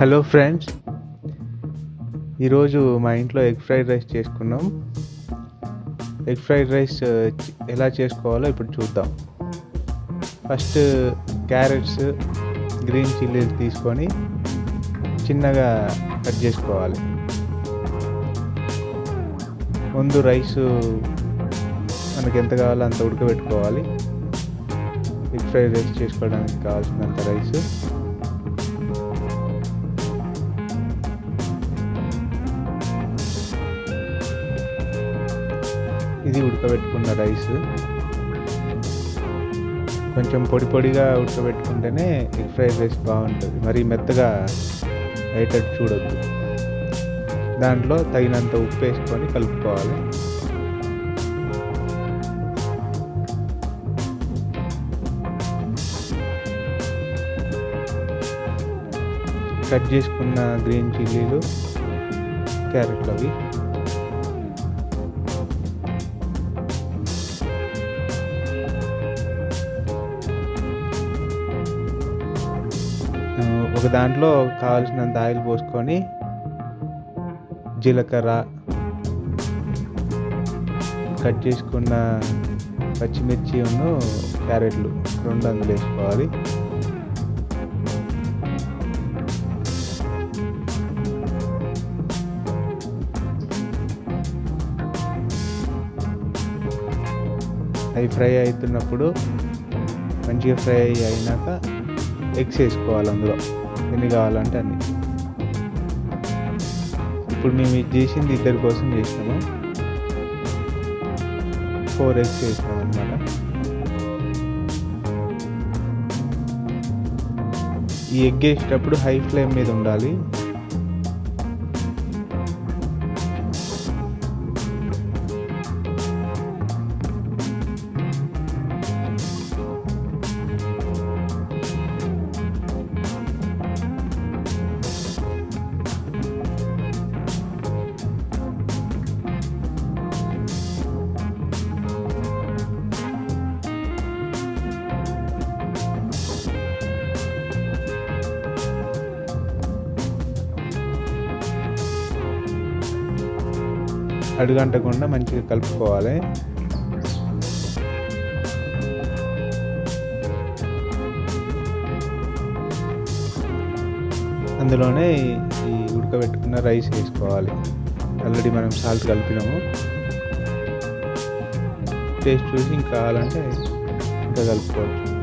Hello friends ఈరోజు మా ఇంట్లో ఎగ్ ఫ్రైడ్ రైస్ చేసుకున్నాం. ఎగ్ ఫ్రైడ్ రైస్ ఎలా చేసుకోవాలో ఇప్పుడు చూద్దాం. ఫస్ట్ క్యారెట్స్ గ్రీన్ చిల్లీలు తీసుకొని చిన్నగా కట్ చేసుకోవాలి. ముందు రైస్ మనకి ఎంత కావాలో అంత ఉడకబెట్టుకోవాలి. ఎగ్ ఫ్రైడ్ రైస్ చేసుకోవడానికి కావాల్సినంత రైస్. ఇది ఉడకబెట్టుకున్న రైస్. కొంచెం పొడి పొడిగా ఉడకబెట్టుకుంటేనే ఎగ్ ఫ్రైడ్ రైస్ బాగుంటుంది. మరి మెత్తగా అయ్యేటట్టు చూడొద్దు. దాంట్లో తగినంత ఉప్పు వేసుకొని కలుపుకోవాలి. కట్ చేసుకున్న గ్రీన్ చిల్లీలు క్యారెట్లు అవి. ఒక దాంట్లో కావాల్సినంత ఆయిల్ పోసుకొని జీలకర్ర కట్ చేసుకున్న పచ్చిమిర్చి ఉన్ను క్యారెట్లు రెండు అందులో వేసుకోవాలి. అవి ఫ్రై అవుతున్నప్పుడు మంచిగా ఫ్రై అయినాక ఎగ్స్ వేసుకోవాలి అందులో. ఎన్ని కావాలంటే అన్ని. ఇప్పుడు మేము ఇది చేసింది ఇద్దరి కోసం చేసినాము. ఫోర్ ఎగ్స్ చేసినాం అనమాట ఈ ఎగ్ వేసేటప్పుడు హై ఫ్లేమ్ మీద ఉండాలి. అడుగంటకుండా మంచిగా కలుపుకోవాలి. అందులోనే ఈ ఉడకబెట్టుకున్న రైస్ వేసుకోవాలి. ఆల్రెడీ మనం సాల్ట్ కలిపినాము. టేస్ట్ చూసి ఇంకా కావాలంటే ఇంకా కలుపుకోవచ్చు.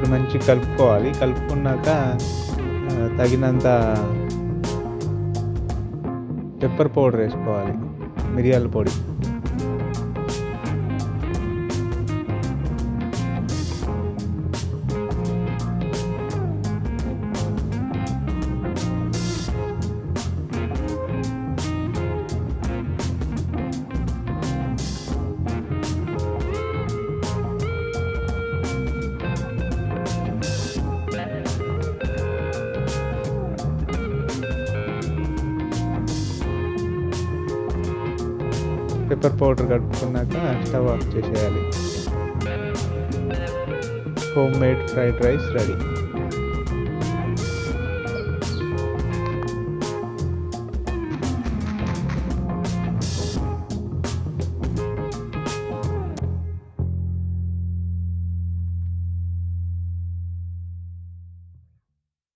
ఇప్పుడు మంచిగా కలుపుకోవాలి. కలుపుకున్నాక తగినంత పెప్పర్ పౌడర్ వేసుకోవాలి. మిరియాల పొడి. పెప్పర్ పౌడర్ కలుపుకున్నాక స్టవ్ ఆఫ్ చేసేయాలి. Homemade fried rice ready.